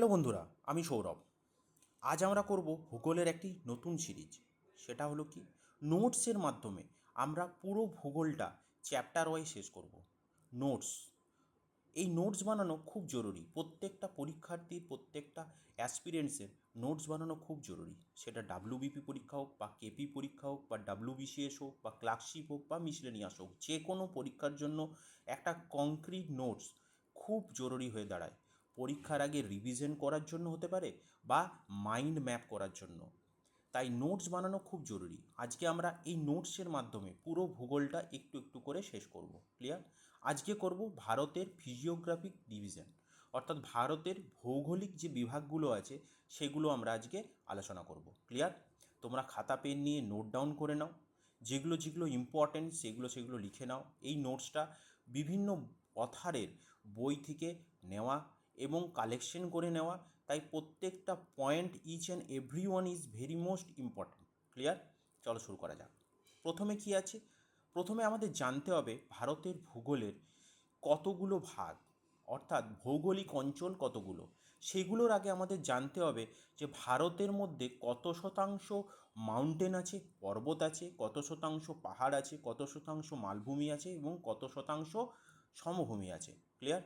Hello বন্ধুরা, আমি সৌরভ। আজ আমরা করব ভূগোলের একটি নতুন সিরিজ। সেটা হলো কি? নোটসের মাধ্যমে আমরা পুরো ভূগোলটা চ্যাপ্টার ওয়াইজ শেষ করব। নোটস এই নোটস বানানো খুব জরুরি। প্রত্যেকটা পরীক্ষার্থীর, প্রত্যেকটা অ্যাসপিরেন্টসের নোটস বানানো খুব জরুরি। সেটা ডাব্লিউবিপি পরীক্ষা হোক বা কেপি পরীক্ষা হোক বা ডাব্লিউবিসিএস হোক বা ক্লার্কশিপ হোক বা মিসলেনিয়াস হোক যে কোনো পরীক্ষার জন্য একটা কংক্রিট নোটস খুব জরুরি হয়ে দাঁড়ায়। পরীক্ষার আগে রিভিশন করার জন্য হতে পারে বা মাইন্ড ম্যাপ করার জন্য। তাই নোটস বানানো খুব জরুরি। আজকে আমরা এই নোটসের মাধ্যমে পুরো ভূগোলটা একটু একটু করে শেষ করব। ক্লিয়ার আজকে করব ভারতের ফিজিওগ্রাফিক ডিভিশন অর্থাৎ ভারতের ভৌগোলিক যে বিভাগগুলো আছে, সেগুলো আমরা আজকে আলোচনা করব। ক্লিয়ার তোমরা খাতা, পেন নিয়ে নোট ডাউন করে নাও। যেগুলো যেগুলো ইম্পর্ট্যান্ট সেগুলো সেগুলো লিখে নাও। এই নোটসটা বিভিন্ন অথারের বই থেকে নেওয়া এবং কালেকশন করে নেওয়া, তাই প্রত্যেকটা point each and every one is very most important clear চলো শুরু করা যাক। প্রথমে কি আছে? প্রথমে আমাদের জানতে হবে ভারতের ভূগোলের কতগুলো ভাগ, অর্থাৎ ভৌগোলিক অঞ্চল কতগুলো? সেগুলোর আগে আমাদের জানতে হবে যে ভারতের মধ্যে কত শতাংশ মাউন্টেন আছে, পর্বত আছে, কত শতাংশ পাহাড় আছে, কত শতাংশ মালভূমি আছে এবং কত শতাংশ সমভূমি আছে। ক্লিয়ার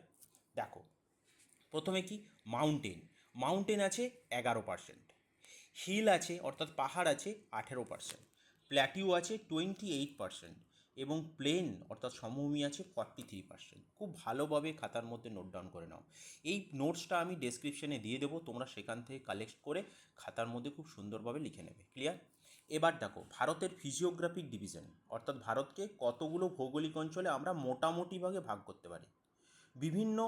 দেখো প্রথমে কি? মাউন্টেন মাউন্টেন আছে এগারো পার্সেন্ট হিল আছে, অর্থাৎ পাহাড় আছে, আঠেরো পার্সেন্ট প্ল্যাটিউ আছে টোয়েন্টি এইট পার্সেন্ট এবং প্লেন অর্থাৎ সমভূমি আছে ফর্টি থ্রি পার্সেন্ট খুব ভালোভাবে খাতার মধ্যে নোট ডাউন করে নাও। এই নোটসটা আমি ডেসক্রিপশনে দিয়ে দেবো, তোমরা সেখান থেকে কালেক্ট করে খাতার মধ্যে খুব সুন্দরভাবে লিখে নেবে। ক্লিয়ার এবার দেখো, ভারতের ফিজিওগ্রাফিক ডিভিশন অর্থাৎ ভারতকে কতগুলো ভৌগোলিক অঞ্চলে আমরা মোটামুটিভাবে ভাগ করতে পারি? বিভিন্ন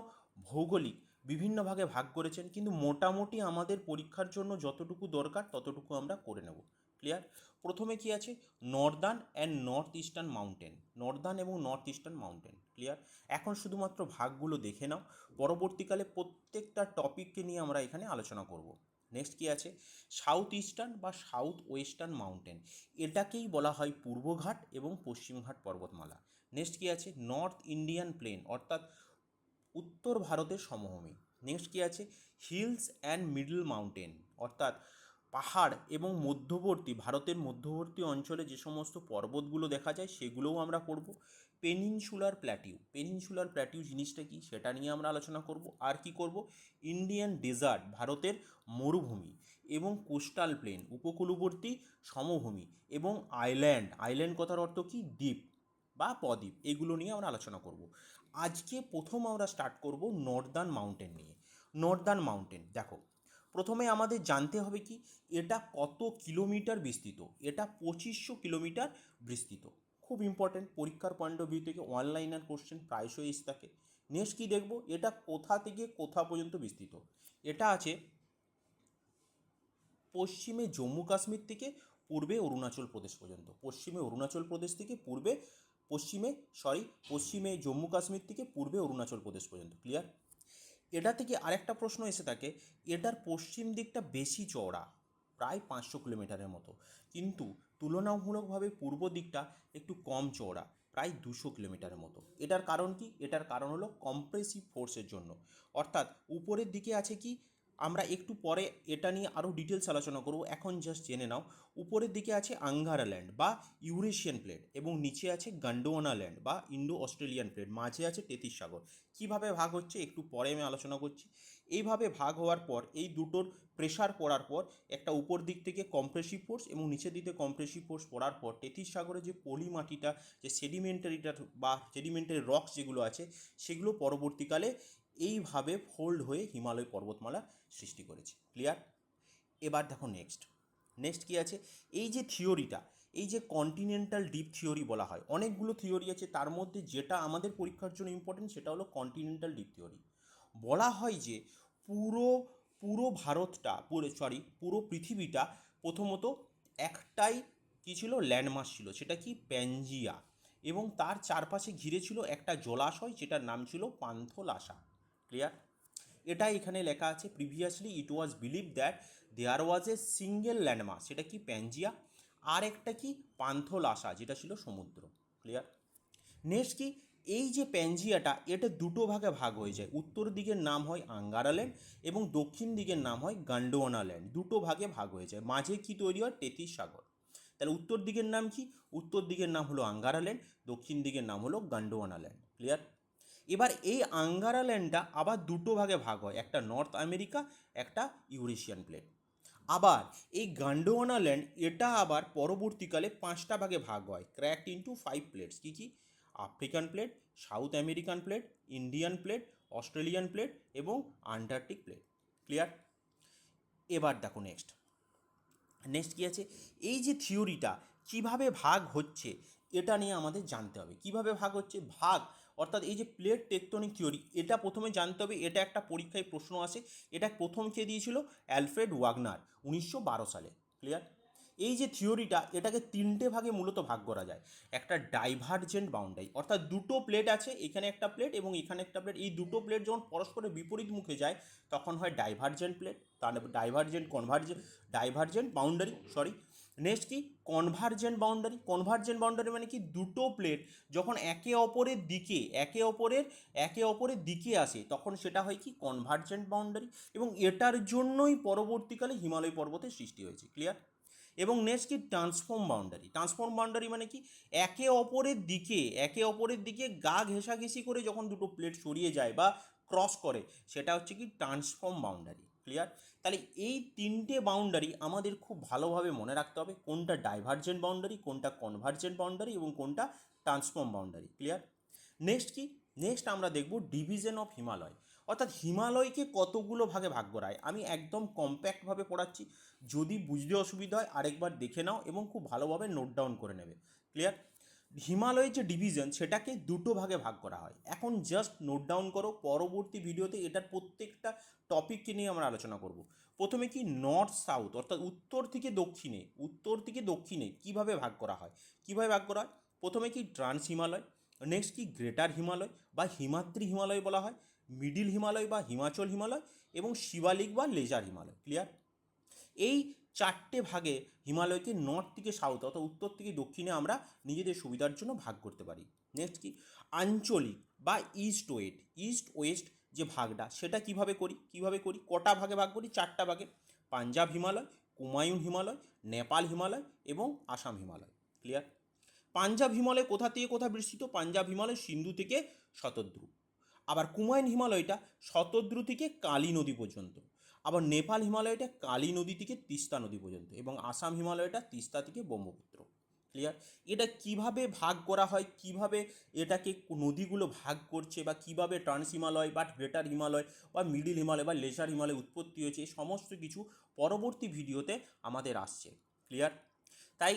ভৌগোলিক বিভিন্ন ভাগে ভাগ করেছেন, কিন্তু মোটামুটি আমাদের পরীক্ষার জন্য যতটুকু দরকার ততটুকু আমরা করে নেব। ক্লিয়ার প্রথমে কি আছে? Northern and north eastern mountain northern এবং নর্থ ইস্টার্ন মাউন্টেন ক্লিয়ার এখন শুধুমাত্র ভাগগুলো দেখে নাও। পরবর্তীকালে প্রত্যেকটা টপিককে নিয়ে আমরা এখানে আলোচনা করব। নেক্সট কি আছে? সাউথ ইস্টার্ন বা সাউথ ওয়েস্টার্ন মাউন্টেন এটাকেই বলা হয় পূর্বঘাট এবং পশ্চিমঘাট পর্বতমালা। নেক্সট কি আছে? নর্থ ইন্ডিয়ান প্লেন অর্থাৎ উত্তর ভারতের সমভূমি। নেক্সট কী আছে? হিলস অ্যান্ড মিডল মাউন্টেন অর্থাৎ পাহাড় এবং মধ্যবর্তী, ভারতের মধ্যবর্তী অঞ্চলে যে সমস্ত পর্বতগুলো দেখা যায়, সেগুলোও আমরা করব পেনিনসুলার প্ল্যাটিউ পেনিনসুলার প্ল্যাটিউ জিনিসটা কি? সেটা নিয়ে আমরা আলোচনা করব। আর কি করব? ইন্ডিয়ান ডেজার্ট ভারতের মরুভূমি এবং কোস্টাল প্লেন উপকূলবর্তী সমভূমি এবং আইল্যান্ড আইল্যান্ড কথার অর্থ কি? দ্বীপ বা বদ্বীপ এগুলো নিয়ে আমরা আলোচনা করব। আজকে প্রথম আমরা স্টার্ট করব নর্দার্ন মাউন্টেন নিয়ে। নর্দার্ন মাউন্টেন দেখো, প্রথমে আমাদের জানতে হবে কি, এটা কত কিলোমিটার বিস্তৃত? এটা পঁচিশশো কিলোমিটার বিস্তৃত। খুব ইম্পর্ট্যান্ট পরীক্ষার পয়েন্ট অফ ভিউ থেকে অনলাইনের কোশ্চেন প্রায়শই এসে থাকে। নেক্সট কী দেখব? এটা কোথা থেকে কোথা পর্যন্ত বিস্তৃত? এটা আছে পশ্চিমে জম্মু কাশ্মীর থেকে পূর্বে অরুণাচল প্রদেশ পর্যন্ত। পশ্চিমে অরুণাচল প্রদেশ থেকে পূর্বে পশ্চিমে সরি পশ্চিমে জম্মু কাশ্মীর থেকে পূর্বে অরুণাচল প্রদেশ পর্যন্ত ক্লিয়ার এটা থেকে আরেকটা প্রশ্ন এসে থাকে, এটার পশ্চিম দিকটা বেশি চওড়া, প্রায় পাঁচশো কিলোমিটারের মতো, কিন্তু তুলনামূলকভাবে পূর্ব দিকটা একটু কম চওড়া, প্রায় দুশো কিলোমিটারের মতো। এটার কারণ কি? এটার কারণ হলো কম্প্রেসিভ ফোর্সের জন্য। অর্থাৎ উপরের দিকে আছে কি? আমরা একটু পরে এটা নিয়ে আরও ডিটেলস আলোচনা করব। এখন জাস্ট জেনে নাও। উপরের দিকে আছে আঙ্গারা ল্যান্ড বা ইউরেশিয়ান প্লেট এবং নিচে আছে গান্ডোয়ানা ল্যান্ড বা ইন্ডো অস্ট্রেলিয়ান প্লেট মাঝে আছে তেতিস সাগর। কীভাবে ভাগ হচ্ছে একটু পরে আমি আলোচনা করছি। এইভাবে ভাগ হওয়ার পর, এই দুটোর প্রেশার পড়ার পর, একটা উপর দিক থেকে কম্প্রেসিভ ফোর্স এবং নিচের দিকে কম্প্রেসিভ ফোর্স পড়ার পর তেতিস সাগরে যে পলি মাটিটা যে সেডিমেন্টারিটা বা সেডিমেন্টারি রক্স যেগুলো আছে, সেগুলো পরবর্তীকালে এইভাবে ফোল্ড হয়ে হিমালয় পর্বতমালা সৃষ্টি করেছে। ক্লিয়ার এবার দেখো নেক্সট নেক্সট কী আছে? এই যে থিওরিটা, এই যে কন্টিনেন্টাল ডিপ থিওরি বলা হয়, অনেকগুলো থিওরি আছে, তার মধ্যে যেটা আমাদের পরীক্ষার জন্য ইম্পর্টেন্ট সেটা হলো কন্টিনেন্টাল ডিপ থিওরি বলা হয় যে পুরো পুরো ভারতটা, পুরো সরি পুরো পৃথিবীটা প্রথমত একটাই কী ছিল? ল্যান্ডমাস ছিল, সেটা কি? প্যাঞ্জিয়া এবং তার চারপাশে ঘিরে ছিল একটা জলাশয়, যেটার নাম ছিল পান্থলাসা ক্লিয়ার এটা এখানে লেখা আছে previously it was believe that there was a single landmark সেটা কি প্যাঞ্জিয়া আর একটা কি পান্থলাসা যেটা ছিল সমুদ্র ক্লিয়ার নেক্সট কি, এই যে প্যাঞ্জিয়াটা এটা দুটো ভাগে ভাগ হয়ে যায়, উত্তর দিকের নাম হয় আঙ্গারাল্যান্ড এবং দক্ষিণ দিকের নাম হয় গান্ডোয়ানা ল্যান্ড দুটো ভাগে ভাগ হয়ে যায়, মাঝে কি তৈরি হয়? তেতিস সাগর। তাহলে উত্তর দিকের নাম কি? উত্তর দিকের নাম হলো আঙ্গারা ল্যান্ড দক্ষিণ দিকের নাম হলো গান্ডোয়ানা ল্যান্ড ক্লিয়ার এবার এই আঙ্গারা ল্যান্ডটা আবার দুটো ভাগে ভাগ হয়, একটা নর্থ আমেরিকা, একটা ইউরেশিয়ান প্লেট আবার এই গান্ডোয়ানা ল্যান্ড, এটা আবার পরবর্তীকালে পাঁচটা ভাগে ভাগ হয় ক্র্যাকড ইন্টু ফাইভ প্লেটস কী কী? African plate, south American plate, Indian plate, Australian plate এবং আন্টার্কটিক প্লেট। ক্লিয়ার? এবার দেখো নেক্সট নেক্সট কী আছে? এই যে থিওরিটা, কীভাবে ভাগ হচ্ছে, এটা নিয়ে আমাদের জানতে হবে। কীভাবে ভাগ হচ্ছে? ভাগ অর্থাৎ এই যে প্লেট টেকটনিক থিওরি এটা প্রথমে জানতে হবে, এটা একটা পরীক্ষায় প্রশ্ন আসে, এটা প্রথম কে দিয়েছিল? অ্যালফ্রেড ওয়াগনার, উনিশশো বারো সালে ক্লিয়ার এই যে থিওরিটা এটাকে তিনটে ভাগে মূলত ভাগ করা যায়, একটা ডাইভারজেন্ট বাউন্ডারি অর্থাৎ দুটো প্লেট আছে, এখানে একটা প্লেট এবং এখানে একটা প্লেট এই দুটো প্লেট যখন পরস্পরের বিপরীত মুখে যায়, তখন হয় ডাইভারজেন্ট প্লেট তার divergent convergent divergent boundary sorry next কি? কনভার্জেন্ট বাউন্ডারি কনভার্জেন্ট বাউন্ডারি মানে কি? দুটো প্লেট যখন একে অপরের দিকে, একে অপরের একে অপরের দিকে আসে, তখন সেটা হয় কি? কনভার্জেন্ট বাউন্ডারি এবং এটার জন্যই পরবর্তীকালে হিমালয় পর্বতের সৃষ্টি হয়েছে। ক্লিয়ার এবং নেক্সট কি? ট্রান্সফর্ম বাউন্ডারি ট্রান্সফর্ম বাউন্ডারি মানে কি? একে অপরের দিকে, একে অপরের দিকে গা ঘেঁষাঘেঁষি করে যখন দুটো প্লেট সরিয়ে যায় বা ক্রস করে, সেটা হচ্ছে কি? ট্রান্সফর্ম বাউন্ডারি ক্লিয়ার তাহলে এই তিনটে বাউন্ডারি আমাদের খুব ভালোভাবে মনে রাখতে হবে কোনটা ডাইভারজেন্ট বাউন্ডারি কোনটা কনভার্জেন্ট বাউন্ডারি এবং কোনটা ট্রান্সফর্ম বাউন্ডারি ক্লিয়ার নেক্সট কি? নেক্সট আমরা দেখব ডিভিশন অফ হিমালয় অর্থাৎ হিমালয়কে কতগুলো ভাগে ভাগ করা আমি একদম কম্প্যাক্টভাবে পড়াচ্ছি। যদি বুঝতে অসুবিধা হয়, আরেকবার দেখে নাও এবং খুব ভালোভাবে নোট ডাউন করে নেবে ক্লিয়ার হিমালয়ের যে ডিভিশন সেটাকে দুটো ভাগে ভাগ করা হয়। এখন জাস্ট নোট ডাউন করো, পরবর্তী ভিডিওতে এটার প্রত্যেকটা টপিককে নিয়ে আমরা আলোচনা করব। প্রথমে কি নর্থ সাউথ অর্থাৎ উত্তর থেকে দক্ষিণে, উত্তর থেকে দক্ষিণে কীভাবে ভাগ করা হয়? কীভাবে ভাগ করা হয়? প্রথমে কি ট্রান্স হিমালয় নেক্সট কি গ্রেটার হিমালয় বা হিমাদ্রি হিমালয় বলা হয় মিডিল হিমালয় বা হিমাচল হিমালয় এবং শিবালিক বা লেজার হিমালয় ক্লিয়ার এই চারটে ভাগে হিমালয়কে নর্থ থেকে সাউথ অর্থাৎ উত্তর থেকে দক্ষিণে আমরা নিজেদের সুবিধার জন্য ভাগ করতে পারি। নেক্সট কি? আঞ্চলিক বা ইস্ট ওয়েস্ট ইস্ট ওয়েস্ট যে ভাগটা, সেটা কীভাবে করি? কীভাবে করি? কটা ভাগে ভাগ করি? চারটা ভাগে। পাঞ্জাব হিমালয় কুমায়ুন হিমালয়, নেপাল হিমালয় এবং আসাম হিমালয়। ক্লিয়ার পাঞ্জাব হিমালয় কোথা থেকে কোথা বিস্তৃত? পাঞ্জাব হিমালয় সিন্ধু থেকে শতদ্রু। আবার কুমায়ুন হিমালয়টা শতদ্রু থেকে কালী নদী পর্যন্ত। আবার নেপাল হিমালয়টা কালী নদী থেকে তিস্তা নদী পর্যন্ত এবং আসাম হিমালয়টা তিস্তা থেকে ব্রহ্মপুত্র। ক্লিয়ার এটা কীভাবে ভাগ করা হয়? কীভাবে এটাকে নদীগুলো ভাগ করছে বা কীভাবে ট্রান্স হিমালয় বা গ্রেটার হিমালয় বা মিডিল হিমালয় বা লেজার হিমালয় উৎপত্তি হয়েছে এই সমস্ত কিছু পরবর্তী ভিডিওতে আমাদের আসছে। ক্লিয়ার তাই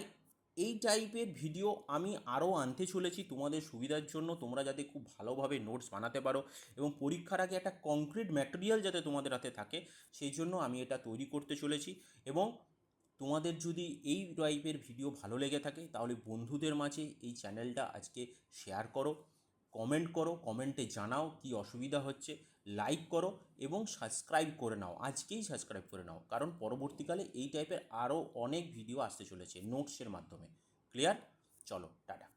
এই টাইপের ভিডিও আমি আরও আনতে চলেছি তোমাদের সুবিধার জন্য। তোমরা যাতে খুব ভালোভাবে নোটস বানাতে পারো এবং পরীক্ষার আগে একটা কংক্রিট ম্যাটেরিয়াল যাতে তোমাদের হাতে থাকে, সেই জন্য আমি এটা তৈরি করতে চলেছি। এবং তোমাদের যদি এই টাইপের ভিডিও ভালো লেগে থাকে, তাহলে বন্ধুদের মাঝে এই চ্যানেলটা আজকে শেয়ার করো। কমেন্ট করো কমেন্টে জানাও কি অসুবিধা হচ্ছে লাইক করো এবং সাবস্ক্রাইব করে নাও, আজকেই সাবস্ক্রাইব করে নাও, কারণ পরবর্তীকালে এই টাইপের আরও অনেক ভিডিও আসতে চলেছে নোটসের মাধ্যমে ক্লিয়ার চলো, টাটা।